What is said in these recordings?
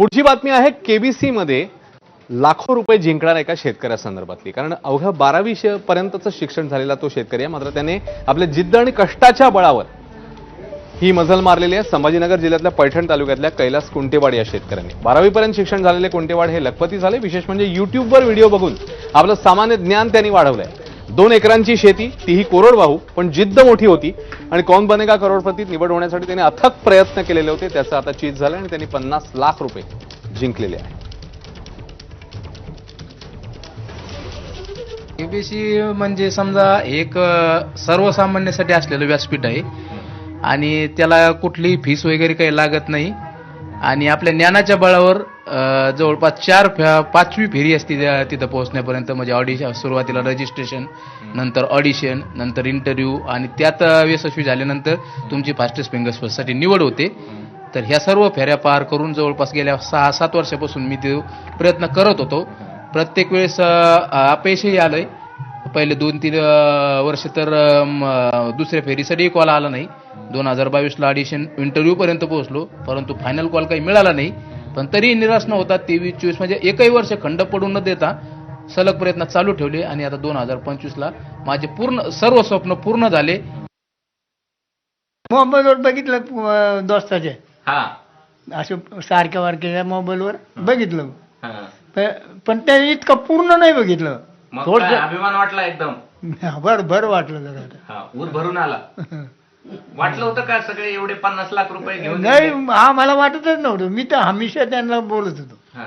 पुढची बातमी आहे केबीसी मध्ये लाखो रुपये जिंकणाऱ्या एका शेतकऱ्यासंदर्भातली कारण अवघ्या बारावी पर्यंतचं शिक्षण झालेला तो शेतकरी आहे मात्र त्याने आपल्या जिद्द आणि कष्टाच्या बळावर ही मजल मारलेली आहे. संभाजीनगर जिल्ह्यातल्या पैठण तालुक्यातल्या कैलास कुंटेवाड या शेतकऱ्यांनी. बारावीपर्यंत शिक्षण झालेले कुंटेवाड हे लखपती झाले. विशेष म्हणजे युट्यूबवर व्हिडिओ बघून आपलं सामान्य ज्ञान त्यांनी वाढवलंय. दोन एकरांची शेती तीही कोरडवाहू पण जिद्द मोठी होती. आणि कौन बनेगा करोडपतीत निवड होण्यासाठी त्यांनी अथक प्रयत्न केलेले होते त्याचं आता चीज झालं आणि त्यांनी पन्नास लाख रुपये जिंकलेले आहे एबीसी म्हणजे समजा एक सर्वसामान्यासाठी असलेलं व्यासपीठ आहे. आणि त्याला कुठलीही फीस वगैरे काही लागत नाही. आणि आपल्या ज्ञानाच्या बळावर जवळपास चार फे- पाचवी फेरी असते त्या- तिथं पोहोचण्यापर्यंत. म्हणजे ऑडिशन सुरुवातीला रजिस्ट्रेशन नंतर ऑडिशन नंतर इंटरव्ह्यू आणि त्यात यशस्वी झाल्यानंतर तुमची फास्टेस्ट फिंगर्ससाठी निवड होते. तर ह्या सर्व फेऱ्या पार करून जवळपास गेल्या सहा सात वर्षापासून मी ते प्रयत्न करत होतो. प्रत्येक वेळेस अपयशही आलंय. पहिले दोन तीन वर्ष तर दुसऱ्या फेरीसाठी कॉल आला नाही. दोन हजार बावीसला ऑडिशन इंटरव्ह्यू पर्यंत पोहोचलो. परंतु फायनल कॉल काही मिळाला नाही. पण तरी निराश न होता तेवीस चोवीस म्हणजे एकही वर्ष खंड पडून न देता सलग प्रयत्न चालू ठेवले आणि आता दोन हजार पंचवीसला माझे पूर्ण सर्व स्वप्न पूर्ण झाले. मोबाईलवर बघितलं अं, दोस्ताचे? हा. असं सारख्या वारख्या मोबाईलभर बघितलं. हा. पण ते इतकं पूर्ण नाही बघितलं. अभिमान वाटला एकदम? भर भर वाटलं जरा. हा ऊर भरून आला. वाटलं होतं का सगळे एवढे पन्नास लाख रुपये घेऊन नाही? हा मला वाटतच नव्हतं. मी तर हमेशा त्यांना बोलत होतो. हा,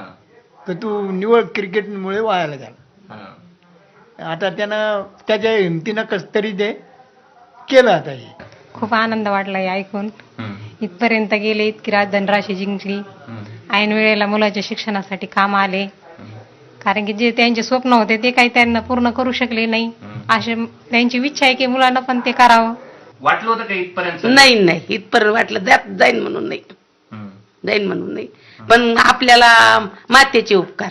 की तू निवड क्रिकेटमुळे व्हायला गेला हा. आता त्यानं त्याच्या हिमतीनं कस तरी ते केलं आता हे. खूप आनंद वाटला हे ऐकून. हम्म, इथपर्यंत गेले इतकी राजधानी राशी जिंकली. हम्म, ऐन वेळेला मुलाच्या शिक्षणासाठी काम आले. कारण की जे त्यांचे स्वप्न होते ते काही त्यांना पूर्ण करू शकले नाही. असे त्यांची इच्छा आहे की मुलांना पण ते करावं. वाटलं होतं का इथपर्यंत? नाही नाही. इथपर्यंत वाटलं. जात जाईन म्हणून नाही. जाईन म्हणून नाही. पण आपल्याला मातेचे उपकार.